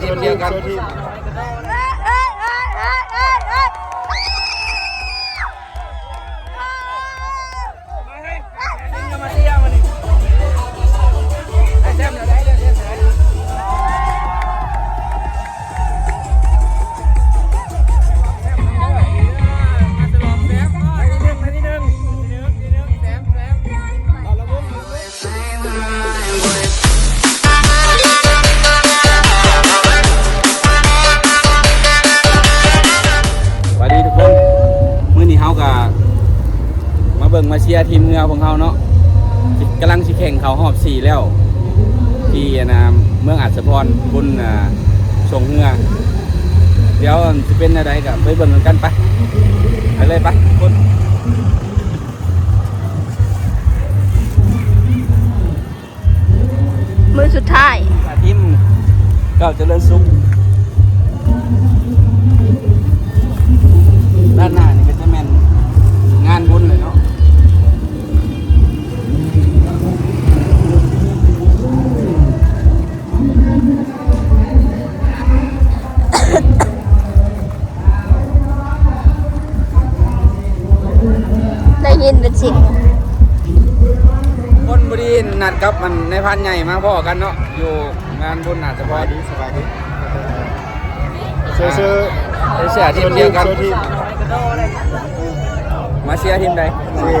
ที่มเดียวกัน บิ่งมาเชียร์ทีมเงือของเฮาเนาะสิกำลังสิแข่งเขาหอบสี่แล้ว ที่นะเมืองอัศพรบุญอ่าชงเงือเดี๋ยวสิเป็นอะไรกับไปเบิ่งกันไปไปเลยไปทุกคนมือสุดท้ายทีมเก้าเจริญสุขด้านหน้านี่ก็จะแม่นงานบุญเลยเนาะ ได้ยินเป็นเสียงคนบดีนัดกับมันในพันใหญ่มาพ่อกันเนาะอยู่งานบุญอาจจะพอดีสบายดีเชื่อเชื่อไปเชียร์ทีมเดียวกันเชื่อทีมมาเชียร์ทีมใดนี่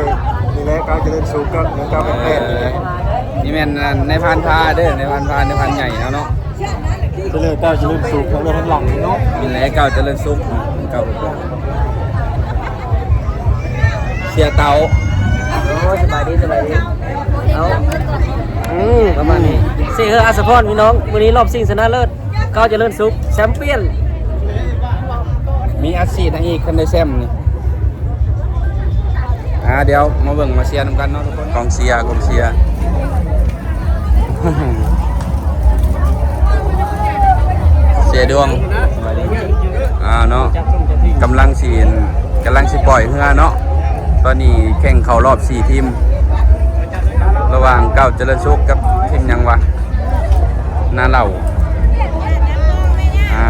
นี่แหละการเจริญสุขกับเหมือนกับเป็นเพศนี่แหละนี่แม่นในพันพาเด้อในพันพาในพันใหญ่แล้วเนาะ เจริญก้าวเจริญสุขทั้งเรื่องทั้งหลังเนาะนี่แหละเก่าเจริญสุขเก่าเชียร์เตาโอ้ยสบายดีสบายดีเอาอืมประมาณนี้เซเฮอร์อาสพรพี่น้องวันนี้รอบชิงชนะเลิศก้าวเจริญสุขแชมเปี้ยน มีอาชีพทั้งอีกคนได้แซมนี่อ่าเดี๋ยวมาเบิ่งมาเชียร์นำกันเนาะทุกคนกองเชียร์กองเชียร์ เสียดวงอ่าเนาะกำลังสีกำลังสิปล่อยเฮือเนาะตอนนี้แข่งเข้ารอบ4ทีม ระหว่างเก้าเจริญสุขกับทีมยังวะนาเหล่าอ่า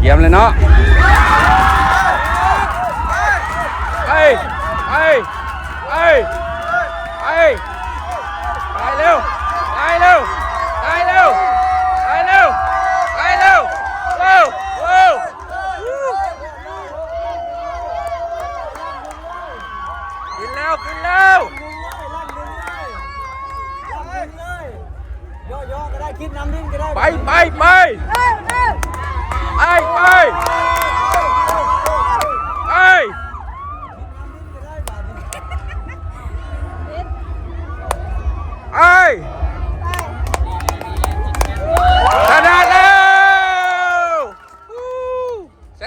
เยี่ยมเลยเนาะ ấy ấy ấy đại lưu đại lưu đại lưu đại lưu đại lưu wow wow kín lao kín lao ย่อๆก็ได้คิดนำดิ้นก็ได้ ไปไปไปไปไป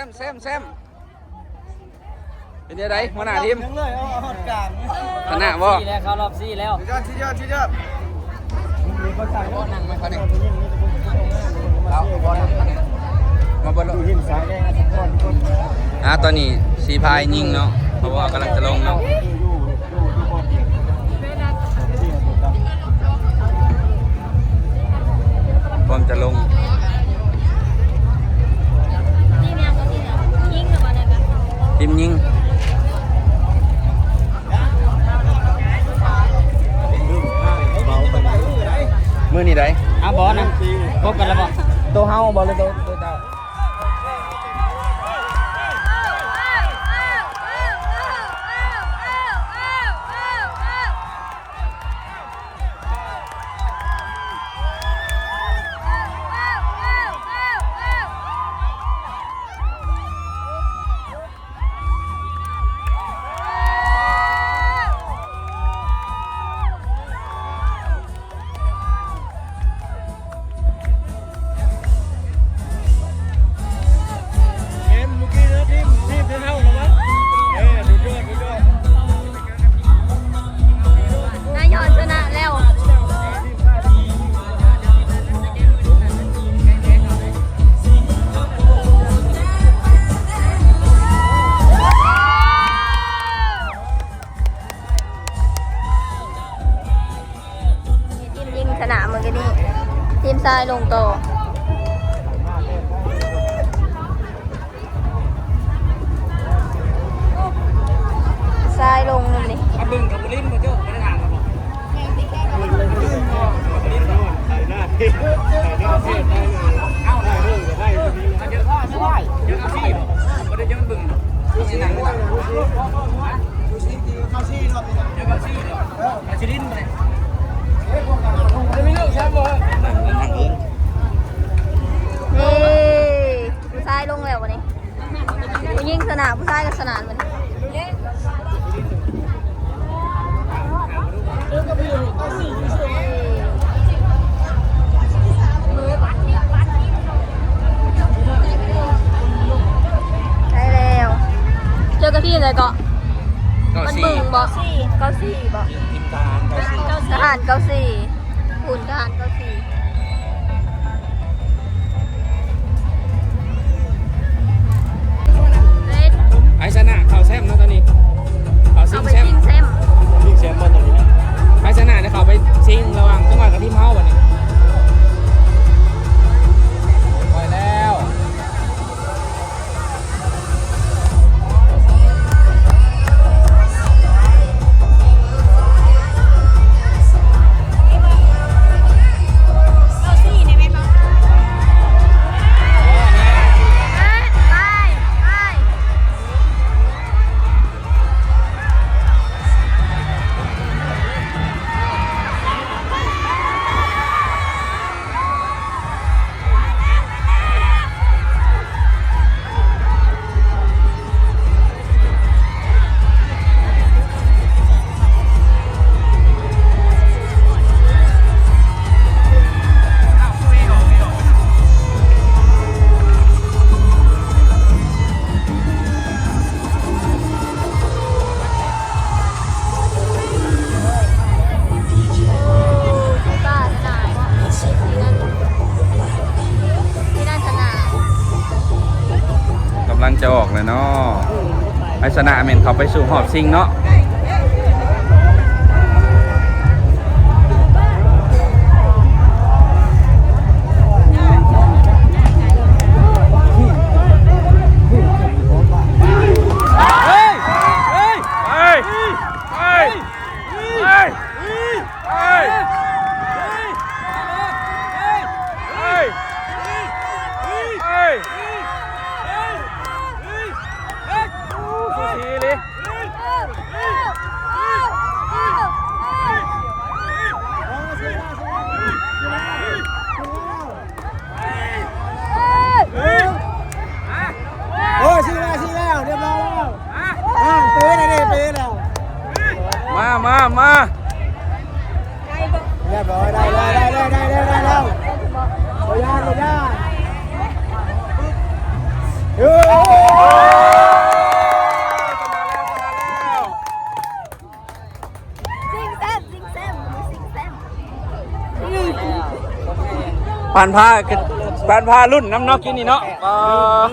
มแซมแซมเป็นยังไงหัวหน้าทีมยังเลยเอาหอดกลางชนะบ่สี่แล้วเข้ารอบสี่แล้วยอดที่ยอดที่ยอดนั่งไม่ค่อยนี่เราบอลมาบอลดูหินสายแดงอาสพรทุกคนอะตอนนี้สีพายยิงเนาะเพราะว่ากำลังจะลงเนาะอยู่อยู่อยู่อยู่บอลเองที่เราตามพร้อมจะลง ทีมยิงมือนี่ไดอะบอลนะพบกันแล้วบอตัวเฮาบอลเลยตัว ลงโตอ นามผู้ชายก็สนามมันใช่แล้วเจอกันที่ไหนเกาะเก้ามันสี่บึงบ่เก้าสี่บ่ทีมทหารเก้าสี่ทหารเก้าสี่หุ่นทหารเก้าสี่ ไอ้ชนะเขาแซมเนาะตอนนี้เขาซิเอางไปแซมชิงแซม ยิ่งแชมป์บอลตรงนี้นะไอ้ชนะเนี่ยเขาไปซิงระหว่างจังหวัดกับทีมเฮาวันนี้ เขาไปสู่หอบซิงเนาะ ผ่านผ้าผ่านผ้ารุ่นน้ำนอกกินนี่เนาะเออ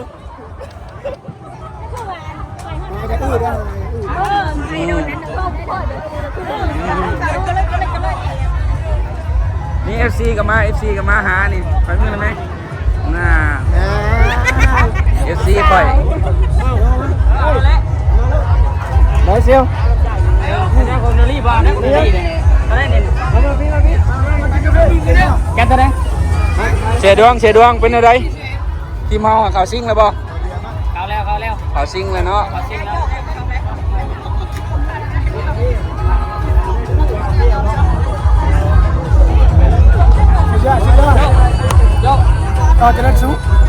นี่เอฟซีกับมาเอฟซีกับมาหานี่ไปมึงเลยไหมน่าเอฟซีไปร้อยเซียวนี่คนนรีบมานี่คนนรีเนี่ยมาพี่มาพี่แกตัวไหน เสียดวงเสียดวงเป็นอะไรทีมเฮาอะเขาซิงแล้วบ่เข้าแล้วเข้าแล้วเขาซิงแล้วเนาะขอชิงแล้วสุดยอดสุดยอดยกต่อจะได้สู้เ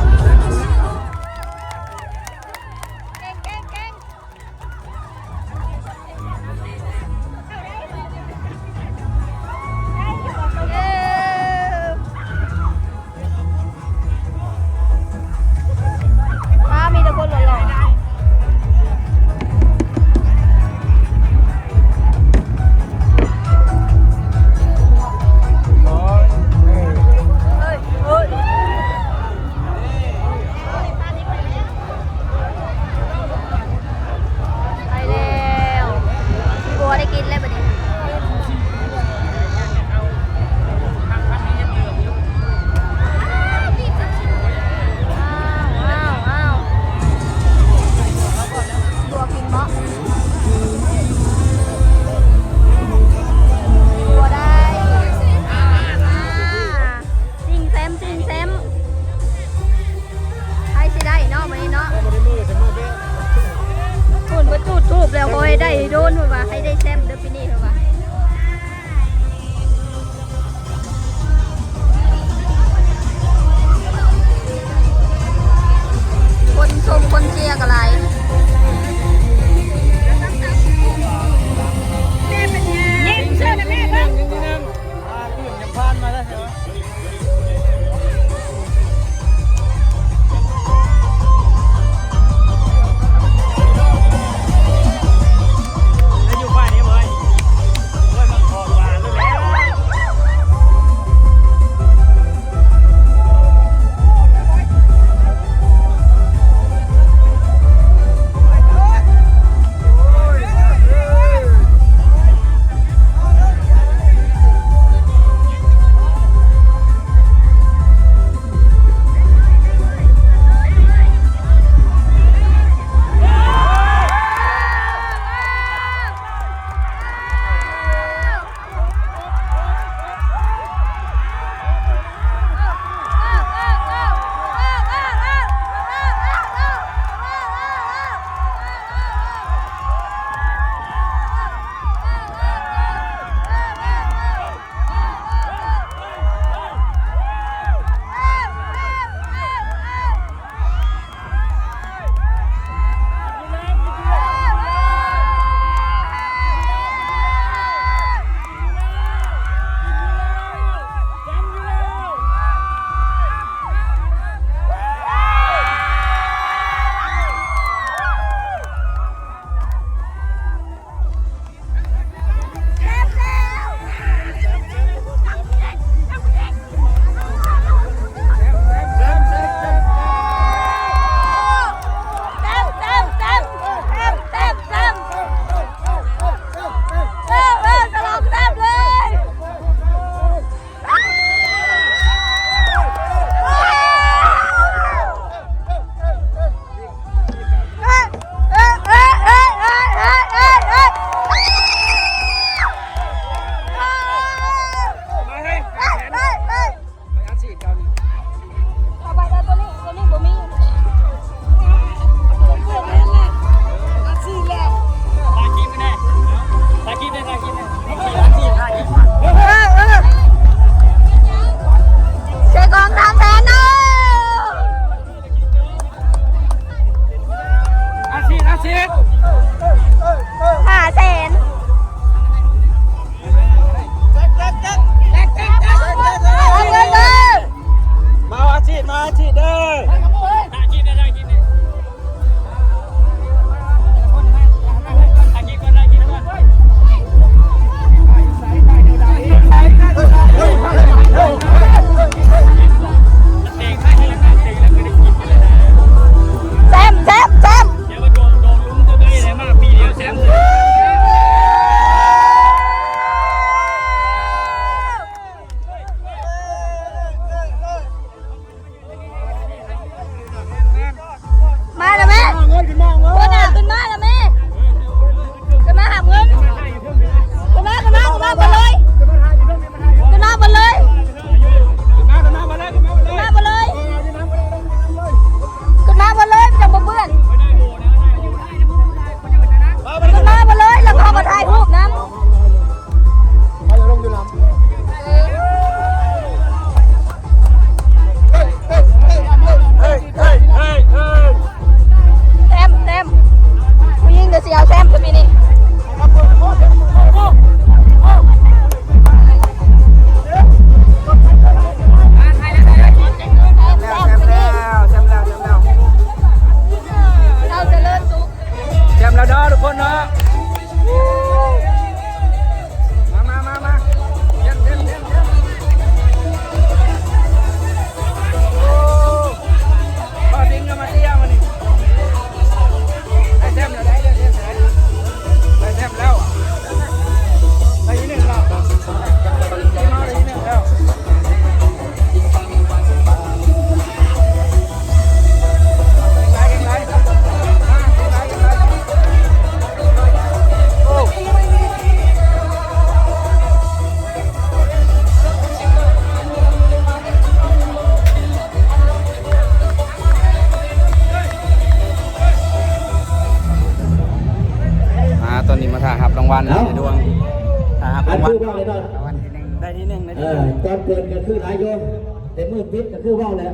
แต่มือปิดก็คือว่าวแล้ว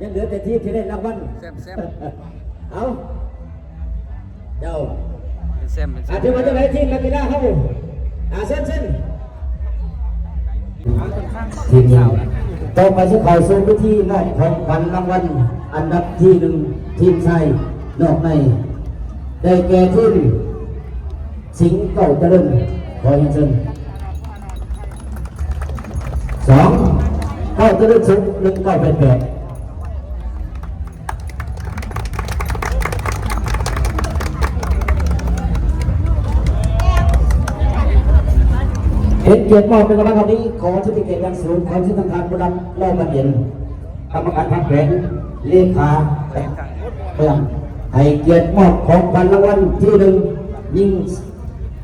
ยังเหลือแต่ที่ที่ได้รางวัลแซมแซมเอาเจ้าเป็นแซมเป็นแซอามธิบายจะไหนทีมนักกีฬาเขาอาเส้นเส้นทีมยาวต่อไปจะเข้าสู่พิธีมอบของขวัญรางวัลอันดับที่หนึ่งทีมชายนอกใน ได้แก่ทีมสิงห์เก่าเจริญขอเรียนเชิญสองเก้าเจริญสุขหนึ่งเก้าแปดแปดเห็นเกียรติมอบเป็นกำลังคำนี้ขอชุติเกียรติอย่างสูงขอชุดทางการบุรันเล่าบันเย็นกรรมการพักแผนเลขาเพื่อให้เกียรติมอบของขวัญรางวัลที่หนึ่งยิ่ง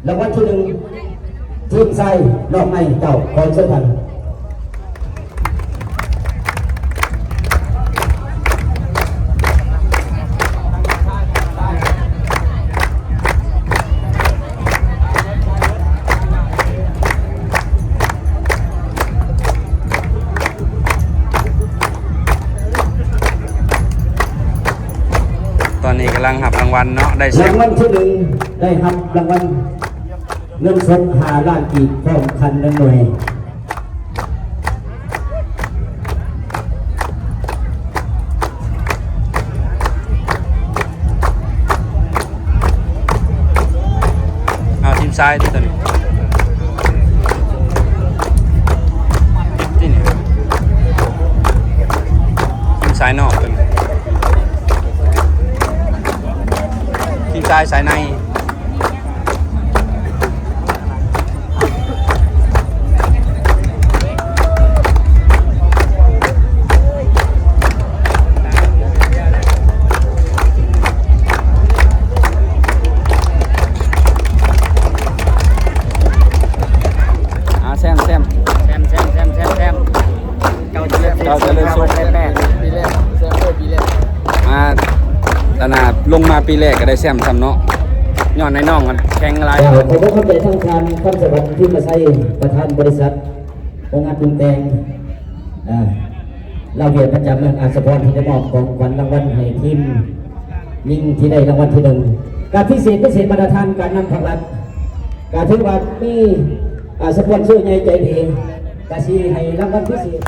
รางวัลที่หนึ่งทีมไซรอบในเจ้าขอเชิญท่านตอน วัลเนาะได้แซรามงวัลที่หนึ่งได้รับรางวัลเงินสดหาล้านกีบพร้อมคันละหน่วย เอาทีมซ้ายที่ตัวนี้ ทีมซ้ ปีแรกก็ได้แซมซำเนาะย้อนในน้องมันแข่งอะไรขอบคุณเข้าใจทางการข้ามสวัสดิ์ที่มาใช้ประธานบริษัทองค์งานปรุงแต่งเราเรียนประจำเมืองอาสพรที่ได้มอบของขวัญรางวัลให้ทีมยิ่งที่ได้รางวัลที่หนึ่งการพิเศษพิเศษมาตรฐานการนำผลักดันการถือว่ามีอาสปอนเซอร์ใหญ่ใจดีกาซีให้รางวัลพิเศษ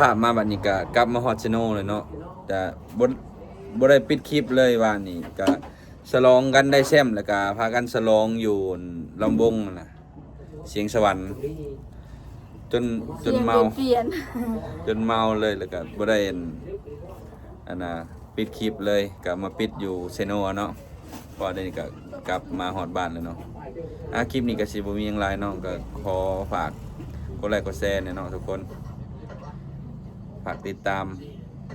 ภาพมาบัดนี้ก็กลับมาฮอดเชโนเลยเนาะแต่บ่บ่ได้ปิดคลิปเลยว่านี่ก็ฉลองกันได้แชมป์แล้วก็พากันฉลองอยู่ลำบงนั่นน่ะเสียงสวรรค์ จนจนเมา เปลี่ยนจนเมาเลยแล้วก็บ่ได้อันอันน่ะปิดคลิปเลยก็มาปิดอยู่เซโนอะเนาะเพอได้วนี้ก็กลับมาฮอดบ้านแล้วเนาะอะคลิปนี้ก็สิบ่มีหยังหลายเนาะก็ขอฝากกดไลค์กดแชร์เนี่ยเนาะทุกคน ฝากติดตาม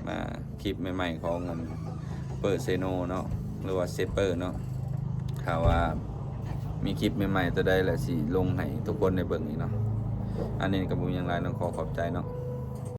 มาคลิปใหม่ๆของอันเปิดเซโนเนาะหรือว่าเซเปอร์เนาะข่าวว่ามีคลิปใหม่ๆตัวใดแหละสิลงให้ทุกคนในเบิ่งนี้เนาะอันนี้กับบุญยังไรน้องขอขอบใจเนาะ